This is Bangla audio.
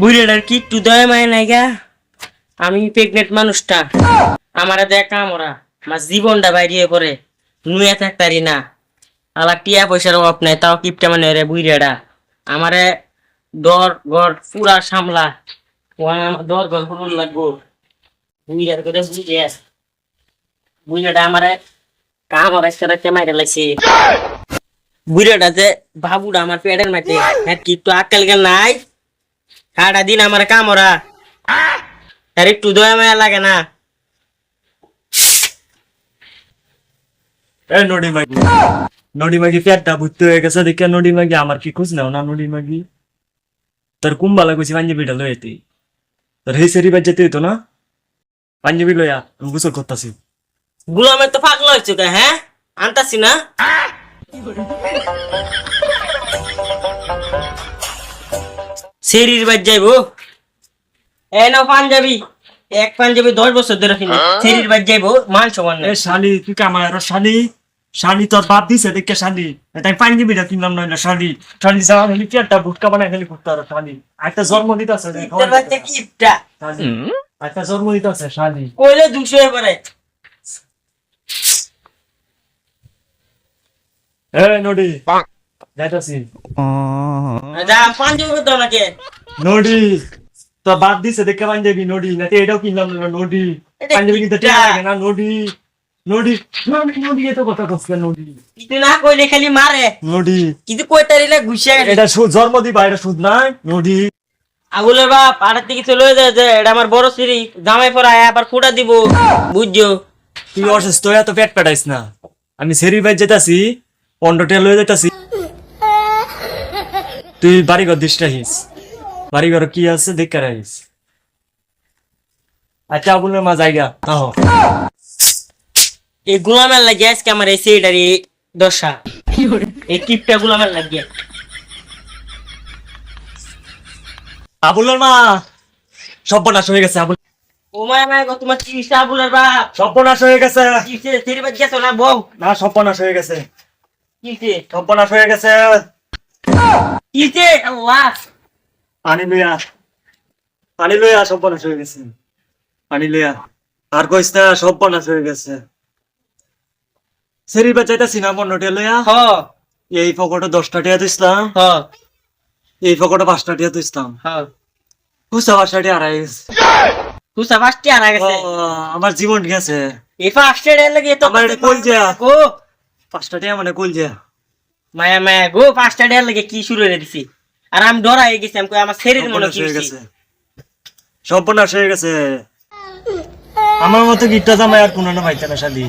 বুড়িটার কি একটু দয়া মায় নাই গা। আমি প্রেগনেন্ট মানুষটা। আমারে দেখা আমরা আমার জীবনটা বাইরিয়ে পরে নুয়ে থাকতারি না। আলা টিয়া পয়সার অভাব নাই, তাও কিপটা মানে রে বুড়িয়াটা আমারে দর ঘর পুরা সামলা। আমার দর ঘর পুরো লাগবো। বুড়িয়ার করে বুঝিয়ে বুড়িয়াটা আমারে কাম আর একটা রাখতে মাইরে লাগছে। বুড়িয়াটা যে বাবুটা আমার পেটের মাঝে হ্যাঁ কি একটু আক্কেল গেল নাই? সারাটা দিন আমার কামরা। আর একটু দয়া মায়া লাগে না। নডি মাগি। নডি মাগি পেটটা ভুততে হয়ে গেছে দেখে নডি মাগি আমার কি খুঁজ নাও না নডি মাগি? তোর কুম্বালা কইছি পাঞ্জাবিটা লই তুই তোর হেই সেরি বাজ যেতে হইতো না? পাঞ্জাবি লইয়া আমি গোসল করতাছি। গুলামের তো পাগল হয়েছে কে, হ্যাঁ? আনতাছি না? শরীর বাজ যাইবো। এ নাও পাঞ্জাবি। এক পাঞ্জাবি দশ বছর ধরে কিনে। শরীর বাজ যাইবো মান সমান এ শালি তুই কামার আর শালি? শালি তোর বাপ দিছে দেখে শালি। তাই পাঞ্জাবিটা কিনলাম নইলে শালি। শালি যাওয়া হলি পেটটা ভুটকা বানাই খালি করতে আর শালি। একটা জন্ম দিতে আছে একটা জন্ম দিতে আছে শালি। কইলে দুশো এবারে এ নডি যাইতাছি। যা পাঞ্জাবি দাও নাকি নডি তোর বাপ দিছে দেখে পাঞ্জাবি নডি নাকি এটাও কিনলাম না নডি এটা পাঞ্জাবি কিনতে টাকা লাগে না নডি নডি নডি নডি এত কথা কস নডি কিছু না কইলে খালি মারে। নডি কিছু কইতারিলে ঘুষে এটা সুদ জন্ম দিবা এটা সুদ নাই নডি আগুলের বাপ আড়ার থেকে চলে যায় যে এটা আমার বড় সিঁড়ি। জামাই পরায় আবার ফুটা দিব। বুঝছ? তুই অসুস্থ এত পেট পেটাইস না। আমি সেরি বাইর যেতাছি পনেরো টিয়া লয়ে যেতাছি তুই বাড়ি ঘর দিস রাখিস। বাড়ি ঘর কি আছে দেখে রাখিস। আচ্ছা আবুলের মা জায়গা তাহ এই গুলামের লাগে আজকে আমার এই সিঁড়িটার এই দশা এই টিপটা গুলামের লাগিয়ে। আবুলের মা সর্বনাশ হয়ে গেছে আবুল ও মায় মায় গো তোমার চিকিৎসা আবুলের বাপ? সর্বনাশ হয়ে গেছে। চিকিৎসা সিঁড়ি বাজ গেছো না বউ? না সর্বনাশ হয়ে গেছে। কি কিসে সর্বনাশ হয়ে গেছে। কিসে পানি লইয়া পানি লইয়া সর্বনাশ হয়ে গেছে। পানি লইয়া আর কইস না হয়ে গেছে। সেরি লইয়া হ। এই পকেটে দশটা টিয়া দিছিলাম। হ। এই পকেটে পাঁচটা টিয়া দিছিলাম। হ। খুচা পাঁচটা টিয়া হারাই গেছে। তুসা ফার্স্টে আনা গেছে। আমার জীবন গেছে। এই ফার্স্টে লাগে তো আমার এটা কই যা? গো। পাঁচটা টিয়া মানে যা মায়া মায়া গো পাঁচটা ডেয়ার লাগে কি শুরু হয়ে দিছি আর আমি ডরা হয়ে গেছি আমি কই আমার শরীর মনে কি হয়ে? গেছে। সর্বনাশ হয়ে গেছে। আমার মতো গিট্টা জামাই আর কোনো না পাইতে না শালি।